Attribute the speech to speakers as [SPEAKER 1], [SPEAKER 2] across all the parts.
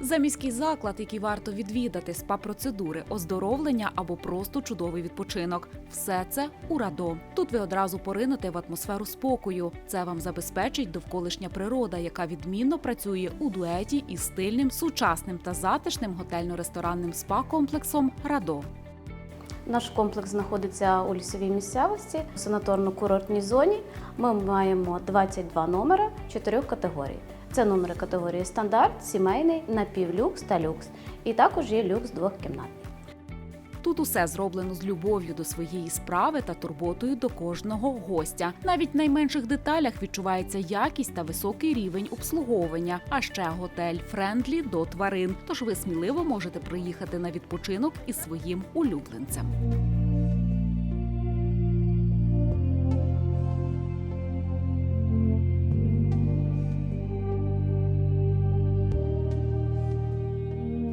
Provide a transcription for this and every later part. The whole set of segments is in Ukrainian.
[SPEAKER 1] Заміський заклад, який варто відвідати, спа-процедури, оздоровлення або просто чудовий відпочинок. Все це у радо. Тут ви одразу поринете в атмосферу спокою. Це вам забезпечить довколишня природа, яка відмінно працює у дуеті із стильним, сучасним та затишним готельно-ресторанним спа-комплексом Радо.
[SPEAKER 2] Наш комплекс знаходиться у лісовій місцевості, у санаторно-курортній зоні. Ми маємо 22 номери чотирьох категорій. Це номери категорії стандарт, сімейний, напівлюкс та люкс. І також є люкс двохкімнатний.
[SPEAKER 1] Тут усе зроблено з любов'ю до своєї справи та турботою до кожного гостя. Навіть в найменших деталях відчувається якість та високий рівень обслуговування. А ще готель френдлі до тварин. Тож ви сміливо можете приїхати на відпочинок із своїм улюбленцем.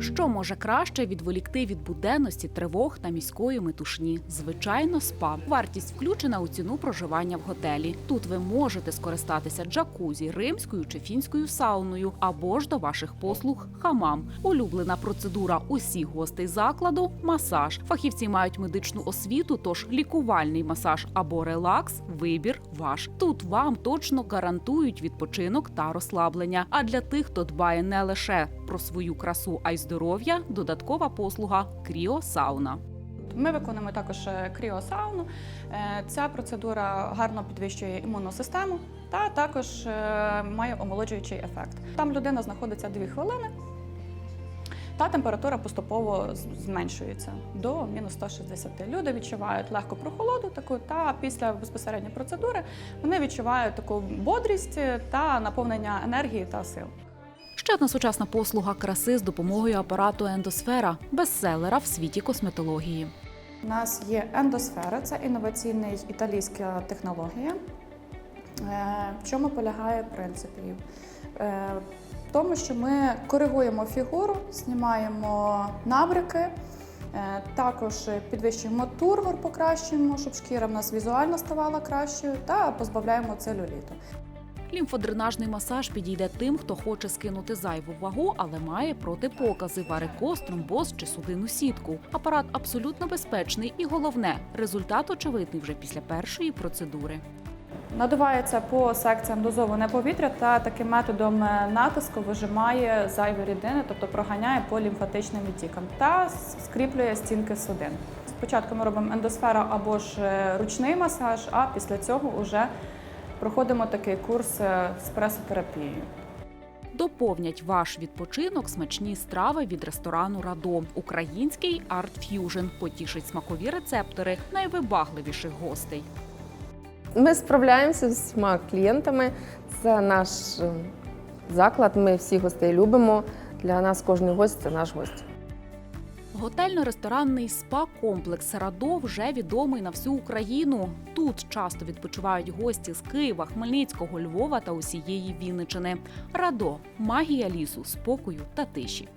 [SPEAKER 1] Що може краще відволікти від буденності, тривог та міської метушні? Звичайно, спа. Вартість включена у ціну проживання в готелі. Тут ви можете скористатися джакузі, римською чи фінською сауною, або ж до ваших послуг хамам. Улюблена процедура усіх гостей закладу масаж. Фахівці мають медичну освіту, тож лікувальний масаж або релакс вибір ваш. Тут вам точно гарантують відпочинок та розслаблення. А для тих, хто дбає не лише про свою красу, а й здоров'я, додаткова послуга кріосауна.
[SPEAKER 3] Ми виконуємо також е, кріосауну. Е, Ця процедура гарно підвищує імунну систему та також е, має омолоджуючий ефект. Там людина знаходиться 2 хвилини. Та температура поступово зменшується до мінус 160. Люди відчувають легку прохолоду таку, та після безпосередньої процедури вони відчувають таку бодрість та наповнення енергії та сил.
[SPEAKER 1] Ще одна сучасна послуга краси з допомогою апарату ендосфера, бестселера в світі косметології.
[SPEAKER 3] У нас є ендосфера, це інноваційна італійська технологія. Е, В чому полягає принцип? Е, В тому, що ми коригуємо фігуру, знімаємо набряки, е, також підвищуємо тургор, покращуємо, щоб шкіра в нас візуально ставала кращою, та позбавляємо целюліту.
[SPEAKER 1] Лімфодренажний масаж підійде тим, хто хоче скинути зайву вагу, але має протипокази варикоз, тромбоз чи судинну сітку. Апарат абсолютно безпечний і головне результат очевидний вже після першої процедури.
[SPEAKER 3] Надувається по секціям дозоване повітря та таким методом е, натиску вижимає зайві рідини, тобто проганяє по лімфатичним відтікам та скріплює стінки судин. Спочатку ми робимо ендосфера або ж е, ручний масаж, а після цього вже проходимо такий курс е, з пресотерапією.
[SPEAKER 1] Доповнять ваш відпочинок смачні страви від ресторану Радо. Український Art Fusion потішить смакові рецептори найвибагливіших гостей.
[SPEAKER 4] Ми справляємося з всіма клієнтами. Це наш е, заклад. Ми всіх гостей любимо. Для нас кожен гость це наш гость.
[SPEAKER 1] Готельно-ресторанний спа-комплекс Радо вже відомий на всю Україну. Тут часто відпочивають гості з Києва, Хмельницького, Львова та усієї Вінничини. Радо магія лісу, спокою та тиші.